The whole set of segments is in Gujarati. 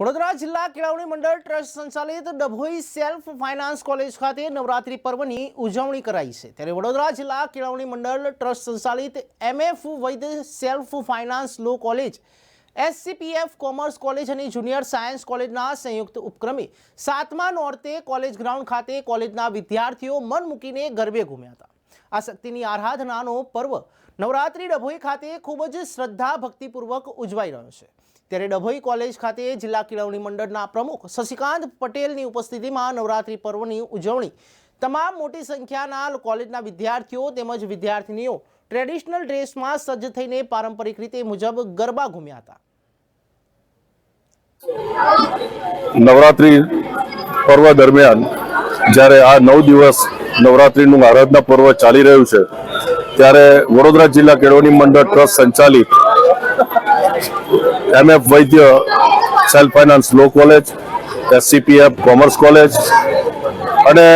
વડોદરા જિલ્લા કેળવણી મંડળ ટ્રસ્ટ સંચાલિત ડભોઈ સેલ્ફ ફાઇનાન્સ કોલેજ ખાતે નવરાત્રી પર્વની ઉજવણી કરાઈ છે. ત્યારે વડોદરા જિલ્લા કેળવણી મંડળ ટ્રસ્ટ સંચાલિત MF Vaid self finance law college, SCPF commerce college અને જુનિયર સાયન્સ કોલેજના સંયુક્ત ઉપક્રમે સાતમા નોર્તે કોલેજ ગ્રાઉન્ડ ખાતે કોલેજના વિદ્યાર્થીઓ મન મૂકીને ગરબે ઘૂમ્યા હતા. આ શક્તિની આરાધનાનો પર્વ નવરાત્રી ડભોઈ ખાતે ખૂબ જ શ્રદ્ધા ભક્તિપૂર્વક ઉજવાઈ રહ્યો છે. ત્યારે ડભોઈ કોલેજ ખાતે જિલ્લા કેળવણી મંડળના પ્રમુખ શશિકાંત પટેલની ઉપસ્થિતિમાં નવરાત્રી પર્વની ઉજવણી તમામ મોટી સંખ્યાના કોલેજના વિદ્યાર્થીઓ તેમજ વિદ્યાર્થીનીઓ ટ્રેડિશનલ ડ્રેસમાં સજ્જ થઈને પારંપરિક રીતે મુજબ ગરબા ઘૂમ્યા હતા. નવરાત્રિ પર્વ દરમિયાન જ્યારે આ નવ દિવસ નવરાત્રિનું આરાધના પર્વ ચાલી રહ્યું છે. ત્યારે વડોદરા જિલ્લા કેળવણી મંડળ ટ્રસ્ટ સંચાલિત MF Vaidya self finance law college, SCPF commerce college અને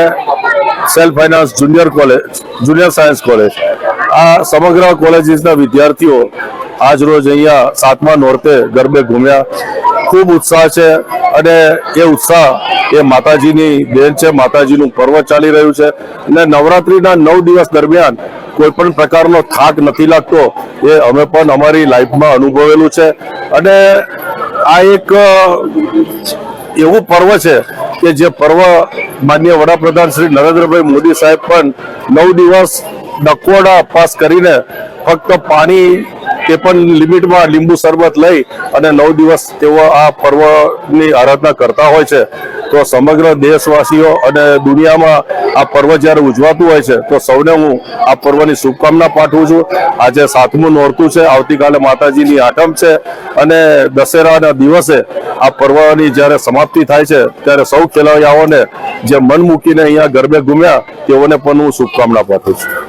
self finance junior college, junior science college. આ સમગ્ર કોલેજીસના વિદ્યાર્થીઓ આજ રોજ અહીંયા સાતમા નોરતે ગરબે ઘૂમ્યા. ખૂબ ઉત્સાહ છે અને એ ઉત્સાહ એ માતાજીની દેન છે, માતાજીનું પર્વ ચાલી રહ્યું છે. અને નવરાત્રિના નવ દિવસ દરમિયાન કોઈ પણ પ્રકારનો થાક નથી લાગતો એ અમે પણ અમારી લાઈફમાં અનુભવેલું છે. અને આ એક એવું પર્વ છે કે જે પર્વ માન્ય વડાપ્રધાન શ્રી નરેન્દ્રભાઈ મોદી સાહેબ પણ નવ દિવસ ડકોડા પાસ કરીને ફક્ત પાણી તે પણ લિમિટમાં લીંબુ શરબત લઈ અને નવ દિવસ તેઓ આ પર્વની આરાધના કરતા હોય છે. તો સમગ્ર દેશવાસીઓ અને દુનિયામાં આ પર્વ જ્યારે ઉજવાતું હોય છે, તો સૌને હું આ પર્વની શુભકામના પાઠવું છું. આજે સાતમું નોરતું છે, આવતીકાલે માતાજીની આઠમ છે અને દશેરાના દિવસે આ પર્વની જ્યારે સમાપ્તિ થાય છે, ત્યારે સૌ ખેલૈયાઓને જે મન મૂકીને અહીંયા ગરબે ઘૂમ્યા, તેઓને પણ હું શુભકામના પાઠવું છું.